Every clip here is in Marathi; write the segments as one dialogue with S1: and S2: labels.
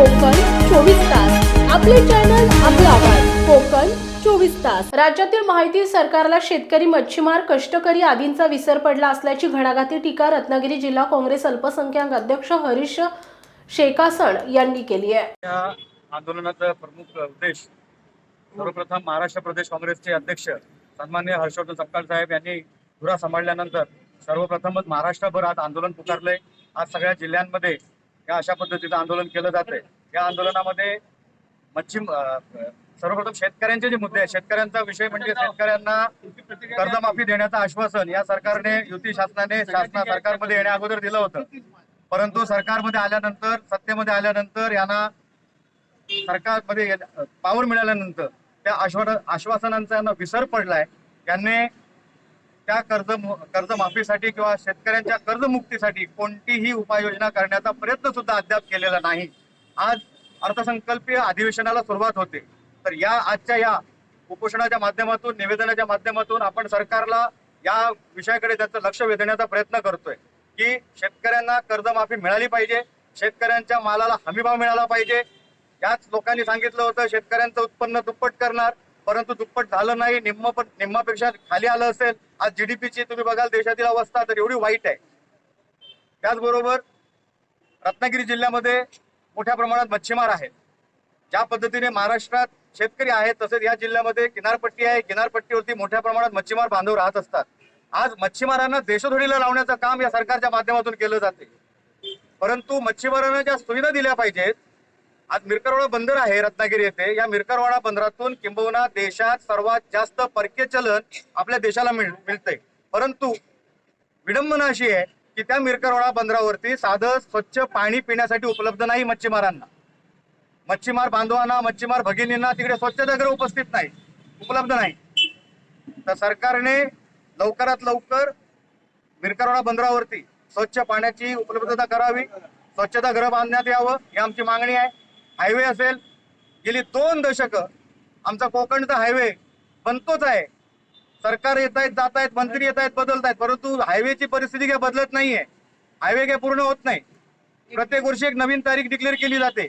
S1: कोकण चोवीस तास. आपले चॅनल आपला आवाज. कोकण चोवीस तास. राज्यातील माहिती सरकारला शेतकरी मच्छीमार कष्टकरी आदींचा विसर पडला असल्याची घणाघाती टीका रत्नागिरी जिल्हा काँग्रेस अल्पसंख्याक अध्यक्ष हरीश शेकासण यांनी केली आहे.
S2: या आंदोलनाचा प्रमुख उद्देश सर्वप्रथम महाराष्ट्र प्रदेश काँग्रेसचे अध्यक्ष सन्मान्य हर्षवर्धन सपकाळ साहेब यांनी धुरा सांभाळल्यानंतर सर्वप्रथमच महाराष्ट्रभर आज आंदोलन पुकारलंय. आज सगळ्या जिल्ह्यांमध्ये या अशा पद्धतीचं आंदोलन केलं जातंय. या आंदोलनामध्ये मच्छी अं, सर्वप्रथम शेतकऱ्यांचे जे मुद्दे आहेत शेतकऱ्यांचा विषय म्हणजे शेतकऱ्यांना कर्जमाफी देण्याचं आश्वासन. या सरकारने युती शासनाने शासना सरकारमध्ये येण्या अगोदर दिलं होतं. परंतु सरकारमध्ये आल्यानंतर सत्तेमध्ये आल्यानंतर यांना सरकारमध्ये पावर मिळाल्यानंतर त्या आश्वा आश्वासनांचा यांना विसर पडलाय. यांनी त्या कर्ज कर्जमाफीसाठी किंवा शेतकऱ्यांच्या कर्जमुक्तीसाठी कोणतीही उपाययोजना करण्याचा प्रयत्न सुद्धा अद्याप केलेला नाही. आज अर्थसंकल्पीय अधिवेशनाला सुरुवात होते. तर या आजच्या या उपोषणाच्या माध्यमातून निवेदनाच्या माध्यमातून आपण सरकारला या विषयाकडे त्याचं लक्ष वेधण्याचा प्रयत्न करतोय की शेतकऱ्यांना कर्जमाफी मिळाली पाहिजे शेतकऱ्यांच्या मालाला हमीभाव मिळाला पाहिजे. याच लोकांनी सांगितलं होतं शेतकऱ्यांचं उत्पन्न दुप्पट करणार परंतु दुप्पट झालं नाही निम्म पण निम्मापेक्षा खाली आलं असेल आज जीडीपीची तुम्ही बघाल देशातील अवस्था तर एवढी वाईट आहे. त्याचबरोबर रत्नागिरी जिल्ह्यामध्ये मोठ्या प्रमाणात मच्छीमार आहेत. ज्या पद्धतीने महाराष्ट्रात शेतकरी आहेत तसेच या जिल्ह्यामध्ये किनारपट्टी आहे किनारपट्टीवरती मोठ्या प्रमाणात मच्छीमार बांधव राहत असतात. आज मच्छीमारांना देशोधडीला लावण्याचं काम या सरकारच्या माध्यमातून केलं जाते. परंतु मच्छीमारांना ज्या सुविधा दिल्या पाहिजेत आज मिरकरवाडा बंदर आहे रत्नागिरी येथे. या मिरकरवाडा बंदरातून किंबहुना देशात सर्वात जास्त परकीय चलन आपल्या देशाला मिळ मिळतंय. परंतु विडंबना अशी आहे की त्या मिरकरवाडा बंदरावरती साधं स्वच्छ पाणी पिण्यासाठी उपलब्ध नाही मच्छीमारांना. मच्छीमार बांधवांना मच्छीमार भगिनींना तिकडे स्वच्छतागृह उपस्थित नाही उपलब्ध नाही. तर सरकारने लवकरात लवकर मिरकरवाडा बंदरावरती स्वच्छ पाण्याची उपलब्धता करावी. स्वच्छतागृह बांधण्यात यावं ही आमची मागणी आहे. हायवे असेल गेली दोन दशक आमचा कोकणचा हायवे बनतोच आहे. सरकार येत आहेत जात आहेत मंत्री येत आहेत बदलत आहेत परंतु हायवेची परिस्थिती काय बदलत नाहीये. हायवे काय पूर्ण होत नाही. प्रत्येक वर्षी एक नवीन तारीख डिक्लेअर केली जाते.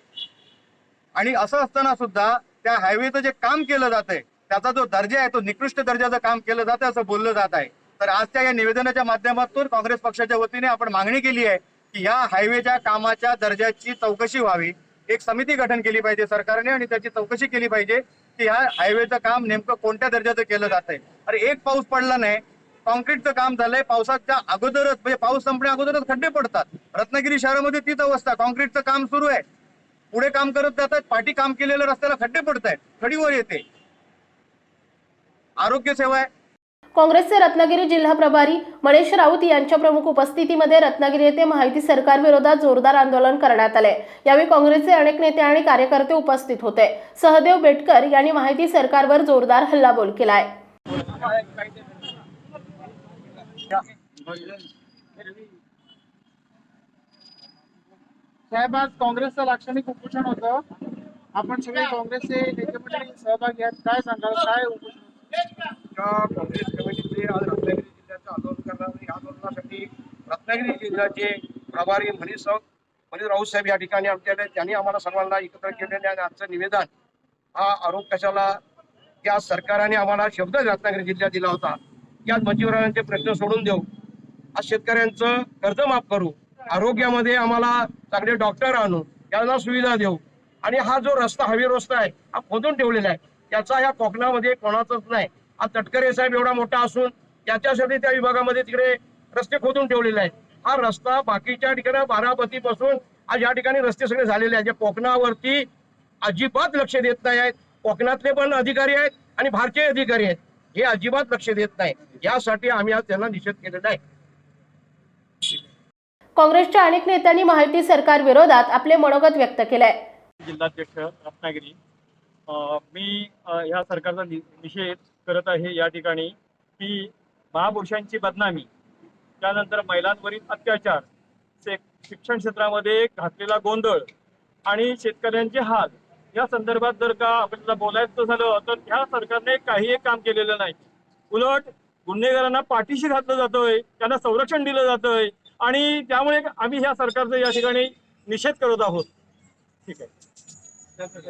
S2: आणि असं असताना सुद्धा त्या हायवेचं जे काम केलं जात त्याचा जो दर्जा आहे तो निकृष्ट दर्जाचं काम केलं जातं असं बोललं जात आहे. तर आजच्या या निवेदनाच्या माध्यमातून काँग्रेस पक्षाच्या वतीने आपण मागणी केली आहे की या हायवेच्या कामाच्या दर्जाची चौकशी व्हावी. एक समिती गठन केली पाहिजे सरकारने आणि त्याची चौकशी केली पाहिजे की ह्या हायवेचं काम नेमकं कोणत्या दर्जाचं केलं जात आहे. अरे एक पाऊस पडला नाही कॉन्क्रीटचं काम झालंय पावसाच्या अगोदरच म्हणजे पाऊस संपण्या अगोदरच खड्डे पडतात. रत्नागिरी शहरामध्ये तीच अवस्था कॉन्क्रीटचं काम सुरू आहे. पुढे काम करत जातात पाठी काम केलेलं रस्त्याला खड्डे पडत आहेत खडीवर येते. आरोग्य सेवा आहे.
S1: काँग्रेसचे रत्नागिरी जिल्हा प्रभारी मनेश राऊत यांच्या प्रमुख उपस्थितीमध्ये रत्नागिरी येथे माहिती सरकार विरोधात जोरदार आंदोलन करण्यात आले. यावेळी काँग्रेसचे अनेक नेते आणि कार्यकर्ते उपस्थित होते. सहदेव बेटकर यांनी माहिती सरकारवर जोरदार हल्लाबोल केलाय.
S3: साहेब आज काँग्रेसचं लाक्षणिक उपोषण होतं. आपण सगळे काँग्रेसचे नेते मंडळी सहभागी आहेत. काय सांगाल? काय उपोषण होतं?
S2: काँग्रेस कमिटीचे आज रत्नागिरी जिल्ह्याचं आंदोलन करणार या आंदोलनासाठी रत्नागिरी जिल्ह्याचे प्रभारी मनीष राऊत मनीष राऊत साहेब या ठिकाणी आमच्याकडे त्यांनी आम्हाला सर्वांना एकत्र केलेले आणि आजचं निवेदन हा आरोप कशाला त्या सरकारने आम्हाला शब्द रत्नागिरी जिल्ह्यात दिला होता. या आज मच्छीमारांचे प्रश्न सोडून देऊ. आज शेतकऱ्यांचं कर्ज माफ करू. आरोग्यामध्ये आम्हाला चांगले डॉक्टर आणू. यांना सुविधा देऊ. आणि हा जो रस्ता हवी रस्ता आहे हा खोदून ठेवलेला आहे. त्याचा या कोकणामध्ये कोणाचाच नाही. तटकरे साहेब एवढा मोठा असून त्याच्यासाठी त्या विभागामध्ये तिकडे रस्ते खोदून ठेवलेले आहेत. हा रस्ता बाकीच्या ठिकाणी बारामती पासून आज या ठिकाणी रस्ते सगळे झालेले आहेत. जे कोकणावरती अजिबात लक्ष देत नाही आहेत. कोकणातले पण अधिकारी आहेत आणि भारतीय अधिकारी आहेत. हे अजिबात लक्ष देत नाही. यासाठी आम्ही आज त्यांना निषेध केलेला आहे.
S1: काँग्रेसच्या अनेक नेत्यांनी माहिती सरकार विरोधात आपले मनोगत व्यक्त केलंय.
S4: जिल्हाध्यक्ष रत्नागिरी मी ह्या सरकारचा निषेध करत आहे या ठिकाणी की महापुरुषांची बदनामी त्यानंतर महिलांवरील अत्याचार शिक्षण क्षेत्रामध्ये घातलेला गोंधळ आणि शेतकऱ्यांचे हाल या संदर्भात जर का आपल्याला बोलायचं झालं तर ह्या सरकारने काही एक काम केलेलं नाही. उलट गुन्हेगारांना पाठीशी घातलं जातोय त्यांना संरक्षण दिलं जातंय आणि त्यामुळे आम्ही ह्या सरकारचा या ठिकाणी निषेध करत आहोत. ठीक आहे.